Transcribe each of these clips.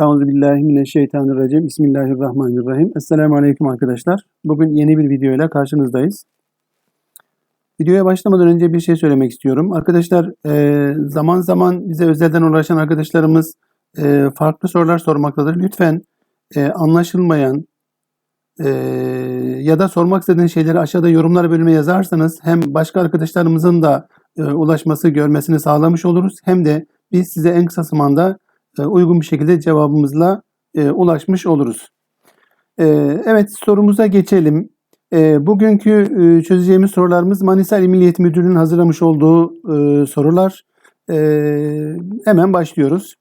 Euzubillahimineşşeytanirracim. Bismillahirrahmanirrahim. Esselamu Aleyküm arkadaşlar. Bugün yeni bir video ile karşınızdayız. Videoya başlamadan önce bir şey söylemek istiyorum. Arkadaşlar e, zaman zaman bize özelden ulaşan arkadaşlarımız e, farklı sorular sormaktadır. Lütfen e, anlaşılmayan ya da sormak istediğiniz şeyleri aşağıda yorumlar bölümüne yazarsanız hem başka arkadaşlarımızın da ulaşması, görmesini sağlamış oluruz. Hem de biz size en kısa zamanda uygun bir şekilde cevabımızla e, ulaşmış oluruz. E, evet sorumuza geçelim. E, bugünkü e, çözeceğimiz sorularımız Manisa İl Müdürlüğü'nün hazırlamış olduğu e, sorular. E, hemen başlıyoruz.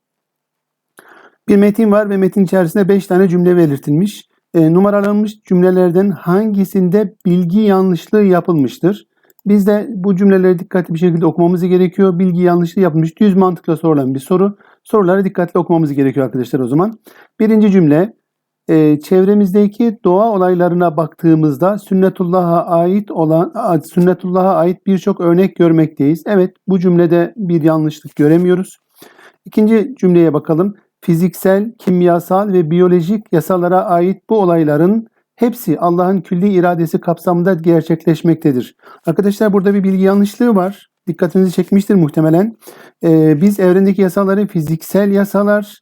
Bir metin var ve metin içerisinde 5 tane cümle belirtilmiş. E, numaralanmış cümlelerden hangisinde bilgi yanlışlığı yapılmıştır? Biz de bu cümleleri dikkatli bir şekilde okumamız gerekiyor. Bilgi yanlışlığı yapılmış. Düz mantıkla sorulan bir soru. Soruları dikkatli okumamız gerekiyor arkadaşlar o zaman. Birinci cümle. E, çevremizdeki doğa olaylarına baktığımızda sünnetullah'a ait olan sünnetullah'a ait birçok örnek görmekteyiz. Evet bu cümlede bir yanlışlık göremiyoruz. İkinci cümleye bakalım. Fiziksel, kimyasal ve biyolojik yasalara ait bu olayların hepsi Allah'ın külli iradesi kapsamında gerçekleşmektedir. Arkadaşlar burada bir bilgi yanlışlığı var. Dikkatinizi çekmiştir muhtemelen. Ee, biz evrendeki yasaları fiziksel yasalar,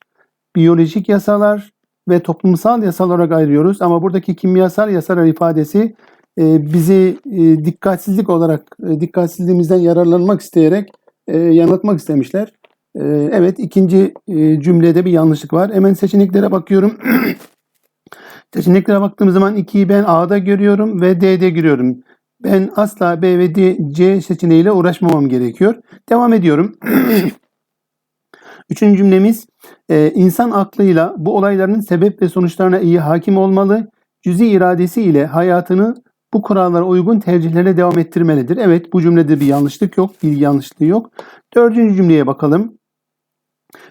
biyolojik yasalar ve toplumsal yasalar olarak ayırıyoruz. Ama buradaki kimyasal yasalar ifadesi e, bizi e, dikkatsizlik olarak, e, dikkatsizliğimizden yararlanmak isteyerek e, yanıltmak istemişler. E, evet ikinci e, cümlede bir yanlışlık var. Hemen seçeneklere bakıyorum. Seçeneklere baktığım zaman 2'yi ben A'da görüyorum ve D'de görüyorum. Ben asla B ve D, C seçeneğiyle uğraşmamam gerekiyor. Devam ediyorum. Üçüncü cümlemiz e, insan aklıyla bu olayların sebep ve sonuçlarına iyi hakim olmalı. Cüzi iradesi ile hayatını bu kurallara uygun tercihlerine devam ettirmelidir. Evet bu cümlede bir yanlışlık yok, bilgi yanlışlığı yok. Dördüncü cümleye bakalım.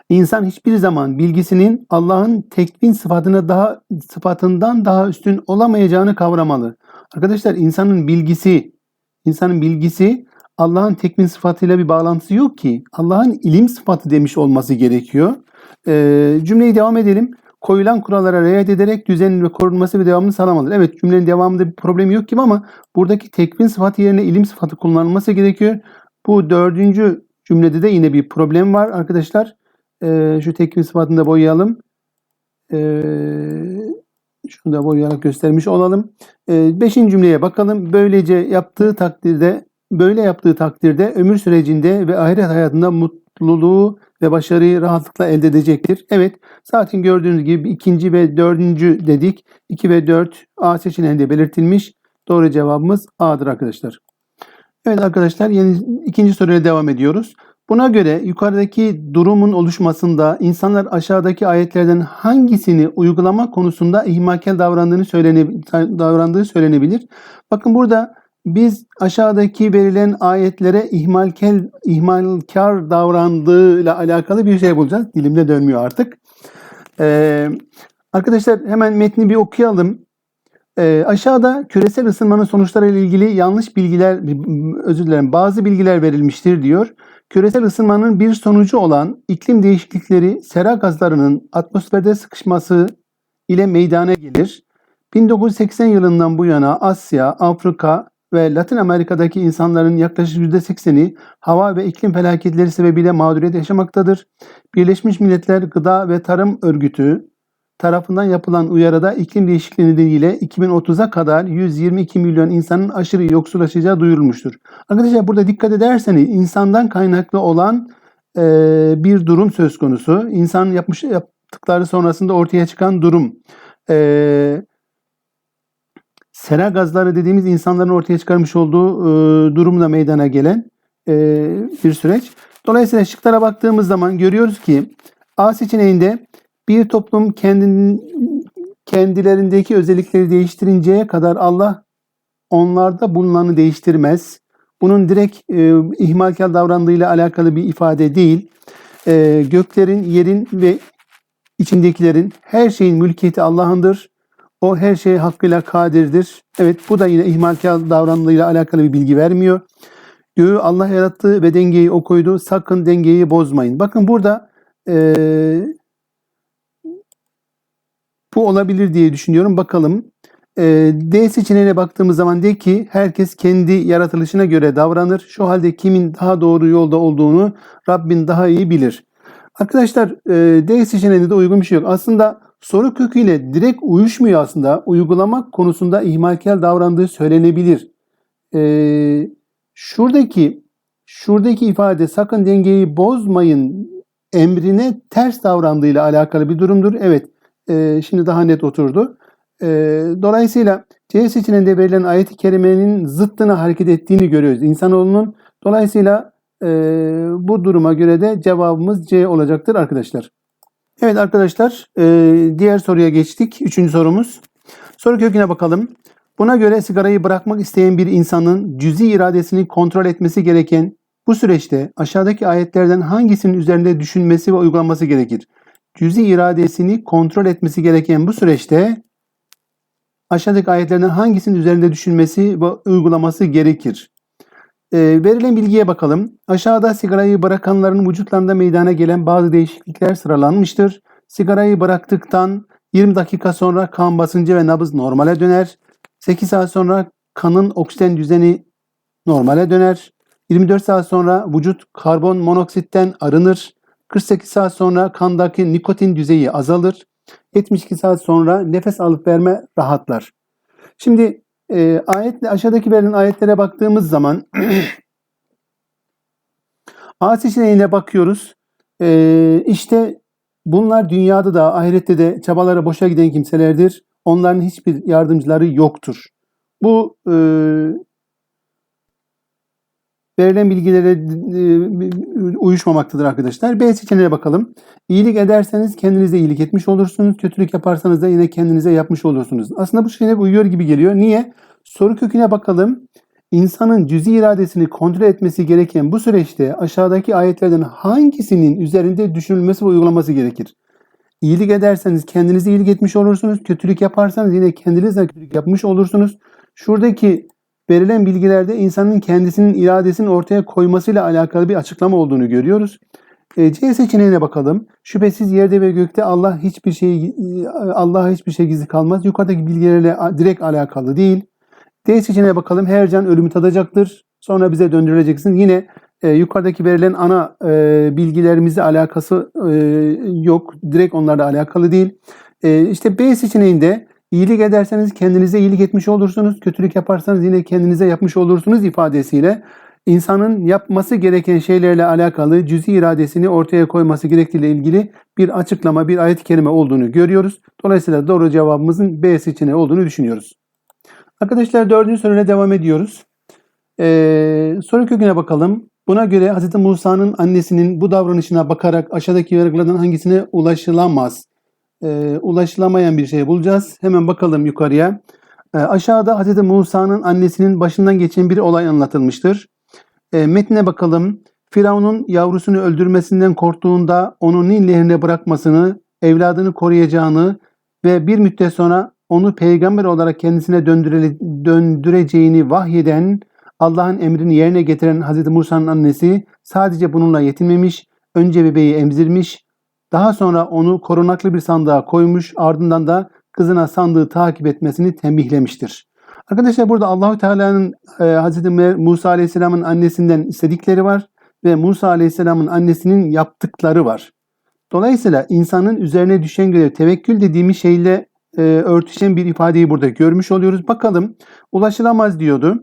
İnsan hiçbir zaman bilgisinin Allah'ın tekvin sıfatına daha sıfatından daha üstün olamayacağını kavramalı. Arkadaşlar insanın bilgisi, insanın bilgisi Allah'ın tekvin sıfatıyla bir bağlantısı yok ki. Allah'ın ilim sıfatı demiş olması gerekiyor. Ee, cümleyi devam edelim. Koyulan kurallara riayet ederek düzenin ve korunması ve devamını sağlamalıdır. Evet cümlenin devamında bir problem yok gibi ama buradaki tekvin sıfatı yerine ilim sıfatı kullanılması gerekiyor. Bu dördüncü cümlede de yine bir problem var arkadaşlar. Ee, şu tekvin sıfatını da boyayalım. Ee, şunu da boyayarak göstermiş olalım. Ee, beşinci cümleye bakalım. Böylece yaptığı takdirde böyle yaptığı takdirde ömür sürecinde ve ahiret hayatında mutluluğu ve başarıyı rahatlıkla elde edecektir. Evet zaten gördüğünüz gibi ikinci ve dördüncü dedik. 2 ve 4 A seçeneğinde belirtilmiş. Doğru cevabımız A'dır arkadaşlar. Evet arkadaşlar yeni ikinci soruya devam ediyoruz. Buna göre yukarıdaki durumun oluşmasında insanlar aşağıdaki ayetlerden hangisini uygulama konusunda ihmalkar davrandığını söylene, davrandığı söylenebilir. Bakın burada biz aşağıdaki verilen ayetlere ihmalkar, ihmalkar davrandığıyla alakalı bir şey bulacağız. Dilimde dönmüyor artık. Ee, arkadaşlar hemen metni bir okuyalım. Ee, aşağıda küresel ısınmanın sonuçları ile ilgili yanlış bilgiler, özür dilerim bazı bilgiler verilmiştir diyor. Küresel ısınmanın bir sonucu olan iklim değişiklikleri sera gazlarının atmosferde sıkışması ile meydana gelir. 1980 yılından bu yana Asya, Afrika ve Latin Amerika'daki insanların yaklaşık %80'i hava ve iklim felaketleri sebebiyle mağduriyet yaşamaktadır. Birleşmiş Milletler Gıda ve Tarım Örgütü tarafından yapılan uyarıda iklim değişikliği nedeniyle 2030'a kadar 122 milyon insanın aşırı yoksullaşacağı duyurulmuştur. Arkadaşlar burada dikkat ederseniz insandan kaynaklı olan e, bir durum söz konusu. İnsan yapmış yaptıkları sonrasında ortaya çıkan durum. E, sera gazları dediğimiz insanların ortaya çıkarmış olduğu e, durumla meydana gelen e, bir süreç. Dolayısıyla şıklara baktığımız zaman görüyoruz ki A seçeneğinde bir toplum kendinin kendilerindeki özellikleri değiştirinceye kadar Allah onlarda bulunanı değiştirmez. Bunun direkt e, ihmalkar davrandığıyla alakalı bir ifade değil. E, göklerin, yerin ve içindekilerin her şeyin mülkiyeti Allah'ındır. O her şey hakkıyla kadirdir. Evet bu da yine ihmalkar davrandığıyla alakalı bir bilgi vermiyor. Göğü Allah yarattı ve dengeyi o koydu. Sakın dengeyi bozmayın. Bakın burada e, Bu olabilir diye düşünüyorum. Bakalım. Ee, D seçeneğine baktığımız zaman de ki herkes kendi yaratılışına göre davranır. Şu halde kimin daha doğru yolda olduğunu Rabbin daha iyi bilir. Arkadaşlar e, D seçeneğinde de uygun bir şey yok. Aslında soru köküyle direkt uyuşmuyor aslında. Uygulamak konusunda ihmalkar davrandığı söylenebilir. Ee, şuradaki şuradaki ifade sakın dengeyi bozmayın emrine ters davrandığıyla alakalı bir durumdur. Evet e, şimdi daha net oturdu. E, dolayısıyla C seçeneğinde verilen ayet-i kerimenin zıttına hareket ettiğini görüyoruz insanoğlunun. Dolayısıyla e, bu duruma göre de cevabımız C olacaktır arkadaşlar. Evet arkadaşlar e, diğer soruya geçtik. Üçüncü sorumuz. Soru köküne bakalım. Buna göre sigarayı bırakmak isteyen bir insanın cüzi iradesini kontrol etmesi gereken bu süreçte aşağıdaki ayetlerden hangisinin üzerinde düşünmesi ve uygulanması gerekir? Cüzi iradesini kontrol etmesi gereken bu süreçte aşağıdaki ayetlerden hangisinin üzerinde düşünmesi ve uygulaması gerekir? E, verilen bilgiye bakalım. Aşağıda sigarayı bırakanların vücutlarında meydana gelen bazı değişiklikler sıralanmıştır. Sigarayı bıraktıktan 20 dakika sonra kan basıncı ve nabız normale döner. 8 saat sonra kanın oksijen düzeni normale döner. 24 saat sonra vücut karbon monoksitten arınır. 48 saat sonra kandaki nikotin düzeyi azalır. 72 saat sonra nefes alıp verme rahatlar. Şimdi e, ayetle aşağıdaki verilen ayetlere baktığımız zaman A seçeneğine bakıyoruz. E, işte bunlar dünyada da ahirette de çabaları boşa giden kimselerdir. Onların hiçbir yardımcıları yoktur. Bu e, verilen bilgilere e, uyuşmamaktadır arkadaşlar. B seçeneğine bakalım. İyilik ederseniz kendinize iyilik etmiş olursunuz. Kötülük yaparsanız da yine kendinize yapmış olursunuz. Aslında bu şeyine uyuyor gibi geliyor. Niye? Soru köküne bakalım. İnsanın cüzi iradesini kontrol etmesi gereken bu süreçte aşağıdaki ayetlerden hangisinin üzerinde düşünülmesi ve uygulaması gerekir? İyilik ederseniz kendinize iyilik etmiş olursunuz. Kötülük yaparsanız yine kendinize kötülük yapmış olursunuz. Şuradaki verilen bilgilerde insanın kendisinin iradesini ortaya koymasıyla alakalı bir açıklama olduğunu görüyoruz. E, C seçeneğine bakalım. Şüphesiz yerde ve gökte Allah hiçbir şey Allah'a hiçbir şey gizli kalmaz. Yukarıdaki bilgilerle direkt alakalı değil. D seçeneğine bakalım. Her can ölümü tadacaktır. Sonra bize döndürüleceksin. Yine e, yukarıdaki verilen ana e, bilgilerimizle alakası e, yok. Direkt onlarla alakalı değil. E, işte B seçeneğinde iyilik ederseniz kendinize iyilik etmiş olursunuz. Kötülük yaparsanız yine kendinize yapmış olursunuz ifadesiyle insanın yapması gereken şeylerle alakalı cüzi iradesini ortaya koyması gerektiğiyle ilgili bir açıklama, bir ayet-i kerime olduğunu görüyoruz. Dolayısıyla doğru cevabımızın B seçeneği olduğunu düşünüyoruz. Arkadaşlar dördüncü soruyla devam ediyoruz. Ee, soru köküne bakalım. Buna göre Hz. Musa'nın annesinin bu davranışına bakarak aşağıdaki yargılardan hangisine ulaşılamaz? Ee, ulaşılamayan bir şey bulacağız. Hemen bakalım yukarıya. Ee, aşağıda Hz. Musa'nın annesinin başından geçen bir olay anlatılmıştır. Ee, metne bakalım. Firavun'un yavrusunu öldürmesinden korktuğunda onu Nil nehrine bırakmasını, evladını koruyacağını ve bir müddet sonra onu peygamber olarak kendisine döndüre, döndüreceğini vahyeden Allah'ın emrini yerine getiren Hz. Musa'nın annesi sadece bununla yetinmemiş, önce bebeği emzirmiş, daha sonra onu korunaklı bir sandığa koymuş, ardından da kızına sandığı takip etmesini tembihlemiştir. Arkadaşlar burada Allahü Teala'nın e, Hz. Musa Aleyhisselam'ın annesinden istedikleri var ve Musa Aleyhisselam'ın annesinin yaptıkları var. Dolayısıyla insanın üzerine düşen görev tevekkül dediğimiz şeyle e, örtüşen bir ifadeyi burada görmüş oluyoruz. Bakalım ulaşılamaz diyordu.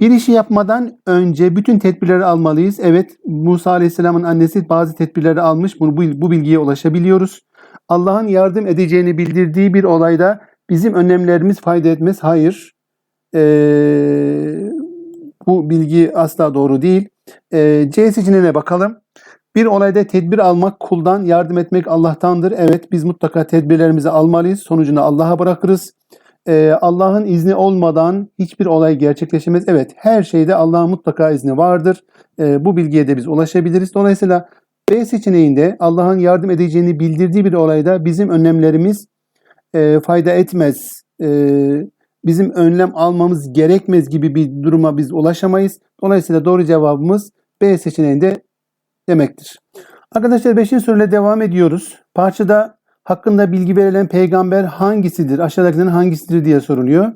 Bir işi yapmadan önce bütün tedbirleri almalıyız. Evet Musa Aleyhisselam'ın annesi bazı tedbirleri almış. Bunu, bu, bu bilgiye ulaşabiliyoruz. Allah'ın yardım edeceğini bildirdiği bir olayda bizim önlemlerimiz fayda etmez. Hayır. Ee, bu bilgi asla doğru değil. Ee, C seçeneğine bakalım. Bir olayda tedbir almak kuldan, yardım etmek Allah'tandır. Evet biz mutlaka tedbirlerimizi almalıyız. Sonucunu Allah'a bırakırız. Ee, Allah'ın izni olmadan hiçbir olay gerçekleşemez. Evet her şeyde Allah'ın mutlaka izni vardır. Ee, bu bilgiye de biz ulaşabiliriz. Dolayısıyla B seçeneğinde Allah'ın yardım edeceğini bildirdiği bir olayda bizim önlemlerimiz e, fayda etmez. E, bizim önlem almamız gerekmez gibi bir duruma biz ulaşamayız. Dolayısıyla doğru cevabımız B seçeneğinde demektir. Arkadaşlar 5. soruyla devam ediyoruz. Parçada hakkında bilgi verilen peygamber hangisidir? Aşağıdakilerin hangisidir diye soruluyor.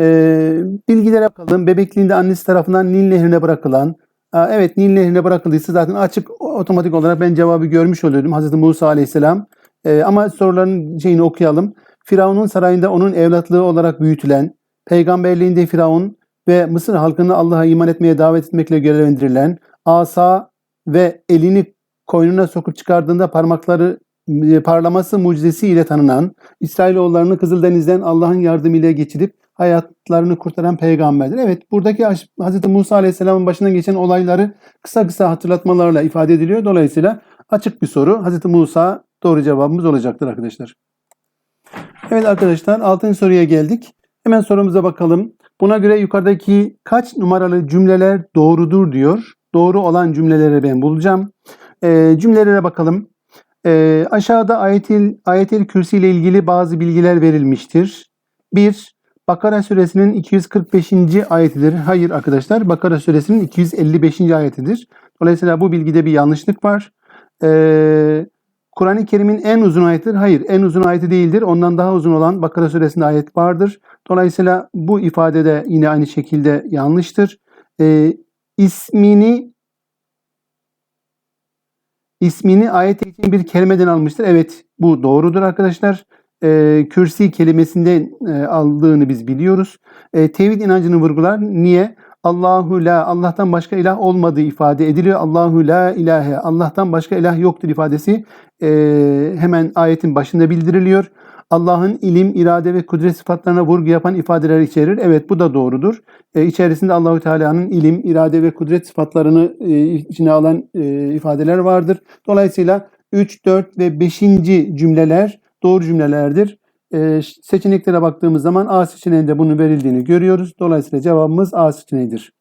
Ee, bilgilere bakalım. Bebekliğinde annesi tarafından Nil Nehri'ne bırakılan, Aa, evet Nil Nehri'ne bırakıldıysa zaten açık otomatik olarak ben cevabı görmüş oluyordum. Hazreti Musa Aleyhisselam. Ee, ama soruların şeyini okuyalım. Firavun'un sarayında onun evlatlığı olarak büyütülen, peygamberliğinde Firavun ve Mısır halkını Allah'a iman etmeye davet etmekle görevlendirilen, asa ve elini koynuna sokup çıkardığında parmakları parlaması mucizesiyle tanınan, İsrailoğullarını Kızıldeniz'den Allah'ın yardımıyla geçirip hayatlarını kurtaran peygamberdir. Evet buradaki Hz. Musa Aleyhisselam'ın başından geçen olayları kısa kısa hatırlatmalarla ifade ediliyor. Dolayısıyla açık bir soru. Hz. Musa doğru cevabımız olacaktır arkadaşlar. Evet arkadaşlar 6. soruya geldik. Hemen sorumuza bakalım. Buna göre yukarıdaki kaç numaralı cümleler doğrudur diyor. Doğru olan cümleleri ben bulacağım. E, cümlelere bakalım. E, aşağıda ayetil, ayetel kürsi ile ilgili bazı bilgiler verilmiştir. 1. Bakara suresinin 245. ayetidir. Hayır arkadaşlar Bakara suresinin 255. ayetidir. Dolayısıyla bu bilgide bir yanlışlık var. Ee, Kur'an-ı Kerim'in en uzun ayetidir. Hayır en uzun ayeti değildir. Ondan daha uzun olan Bakara suresinde ayet vardır. Dolayısıyla bu ifade de yine aynı şekilde yanlıştır. Ee, ismini ismini ayet için bir kelimeden almıştır. Evet bu doğrudur arkadaşlar e, kürsi kelimesinden e, aldığını biz biliyoruz. E, tevhid inancını vurgular. Niye? Allahu la Allah'tan başka ilah olmadığı ifade ediliyor. Allahu la ilahe Allah'tan başka ilah yoktur ifadesi e, hemen ayetin başında bildiriliyor. Allah'ın ilim, irade ve kudret sıfatlarına vurgu yapan ifadeler içerir. Evet bu da doğrudur. E, içerisinde Allahü Teala'nın ilim, irade ve kudret sıfatlarını e, içine alan e, ifadeler vardır. Dolayısıyla 3, 4 ve 5. cümleler doğru cümlelerdir. E, seçeneklere baktığımız zaman A seçeneğinde bunun verildiğini görüyoruz. Dolayısıyla cevabımız A seçeneğidir.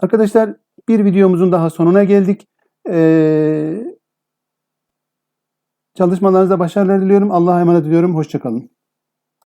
Arkadaşlar bir videomuzun daha sonuna geldik. E, çalışmalarınızda başarılar diliyorum. Allah'a emanet ediyorum. Hoşçakalın.